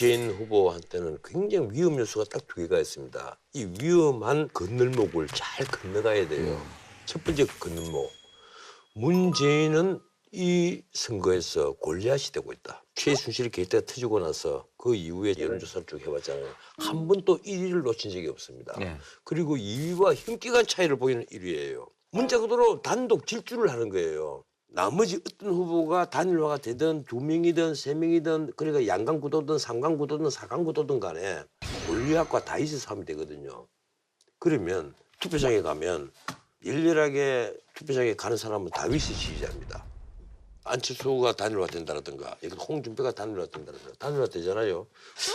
문재인 후보한테는 굉장히 위험 요소가 딱 두 개가 있습니다. 이 위험한 건널목을 잘 건너가야 돼요. 첫 번째 건널목. 문재인은 이 선거에서 골리앗이 되고 있다. 최순실 게이트가 터지고 나서 그 이후에 여론조사를 쭉 해봤잖아요. 한 번도 1위를 놓친 적이 없습니다. 네. 그리고 2위와 흉기간 차이를 보이는 1위예요. 문자 그대로 단독 질주를 하는 거예요. 나머지 어떤 후보가 단일화가 되든 두 명이든 세 명이든 그러니까 양강 구도든 삼강 구도든 사강 구도든 간에 골리앗과 다윗의 싸움이 되거든요. 그러면 투표장에 가면 열렬하게 투표장에 가는 사람은 다윗의 지지자입니다. 안철수가 단일화 된다라든가 홍준표가 단일화 된다라든가 단일화 되잖아요.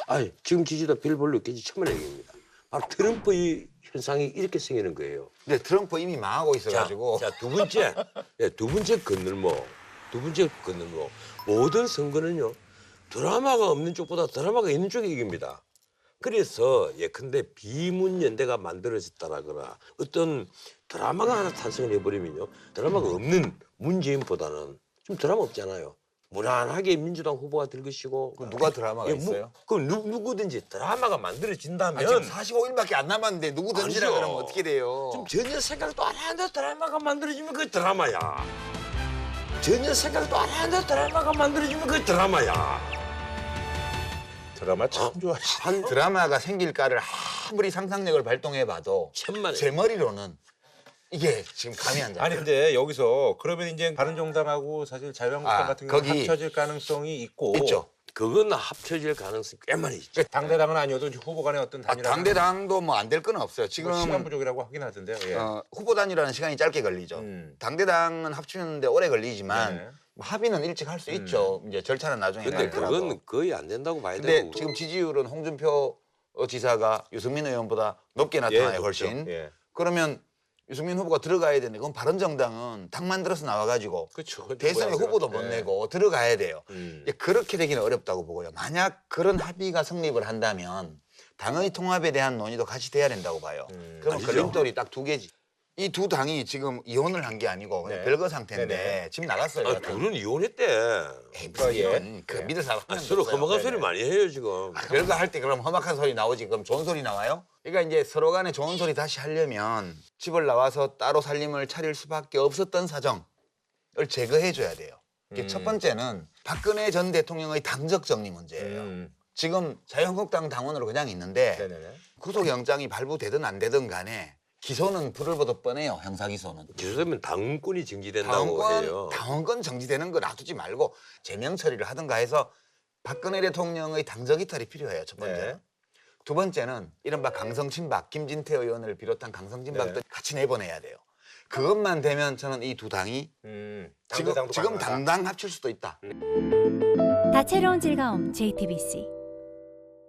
아니 지금 지지도 별 볼로 있겠지 천만 얘기입니다. 바로 트럼프의 현상이 이렇게 생기는 거예요. 근데 트럼프 이미 망하고 있어가지고 자, 두 번째, 예, 두 번째 건널목, 두 번째 건널목. 모든 선거는요 드라마가 없는 쪽보다 드라마가 있는 쪽이 이깁니다. 그래서 예컨대 비문연대가 만들어졌다라거나 어떤 드라마가 하나 탄생을 해버리면요 드라마가 없는 문재인보다는 좀 드라마 없잖아요. 무난하게 민주당 후보가 될 것이고 그 누가 드라마가 예, 무- 있어요? 그 누, 누구든지 드라마가 만들어진다면 아, 지금 45일밖에 안 남았는데 누구 던지라 아니죠. 그러면 어떻게 돼요? 좀 전혀 생각도 안 하는데 드라마가 만들어지면 그 드라마야. 전혀 생각도 안 하는데 드라마가 만들어지면 그 드라마야. 드라마 참 어? 좋아하시. 한 드라마가 생길까를 아무리 상상력을 발동해봐도 천만 제 머리로는 이게 지금 감이 안 잡혀요. 아니 근데 여기서 그러면 이제 바른정당하고 사실 자유한국당 아, 같은 경우 는 거기 합쳐질 가능성이 있고 있죠. 그건 합쳐질 가능성이 꽤 많이 있죠. 당대당은 아니어도 후보 간의 어떤 아, 단일화 당대당도 뭐 안 될 건 없어요. 지금 시간 부족이라고 하긴 하던데요. 예. 어, 후보 단위라는 시간이 짧게 걸리죠. 음. 당대당은 합치는데 오래 걸리지만 네. 뭐 합의는 일찍 할 수 있죠. 이제 절차는 나중에 근데 가더라도. 그건 거의 안 된다고 봐야 근데 되고. 지금 지지율은 홍준표 어, 지사가 유승민 의원보다 높게 나타나요, 높죠. 훨씬. 예. 그러면 유승민 후보가 들어가야 되는데 그건 바른정당은 당 만들어서 나와가지고 그렇죠. 대선에 후보도 못 예. 내고 들어가야 돼요. 음. 그렇게 되기는 어렵다고 보고요. 만약 그런 합의가 성립을 한다면 당의 통합에 대한 논의도 같이 돼야 된다고 봐요. 음. 그럼. 걸림돌이 딱 두 개지. 이 두 당이 지금 이혼을 한 게 아니고 그냥 네. 별거 상태인데 네네. 지금 나갔어요. 아, 둘은 이해했대. 에이, 무슨 예. 이혼. 그 예. 믿을 사람 아, 한 서로 없어요. 험악한. 소리 많이 해요 지금. 아, 별거 할 때 그럼 험악한 소리 나오지 그럼 좋은 소리 나와요? 그러니까 이제 서로 간에 좋은 소리 다시 하려면 집을 나와서 따로 살림을 차릴 수밖에 없었던 사정을 제거해 줘야 돼요. 이게 음. 첫 번째는 박근혜 전 대통령의 당적 정리 문제예요. 음. 지금 자유한국당 당원으로 그냥 있는데 네네네. 구속영장이 발부되든 안 되든 간에 기소는 불을 보듯 뻔해요. 형사 기소는. 기소되면 당권이 정지된다고 당원권 해요. 당원권 정지되는 거 놔두지 말고 제명 처리를 하든가 해서 박근혜 대통령의 당적 이탈이 필요해요. 첫 번째. 네. 두 번째는 이른바 강성친박 김진태 의원을 비롯한 강성친박들 네. 같이 내보내야 돼요. 그것만 되면 저는 이 두 당이 음. 지금 지금. 당당 합칠 수도 있다. 다채로운 즐거움 JTBC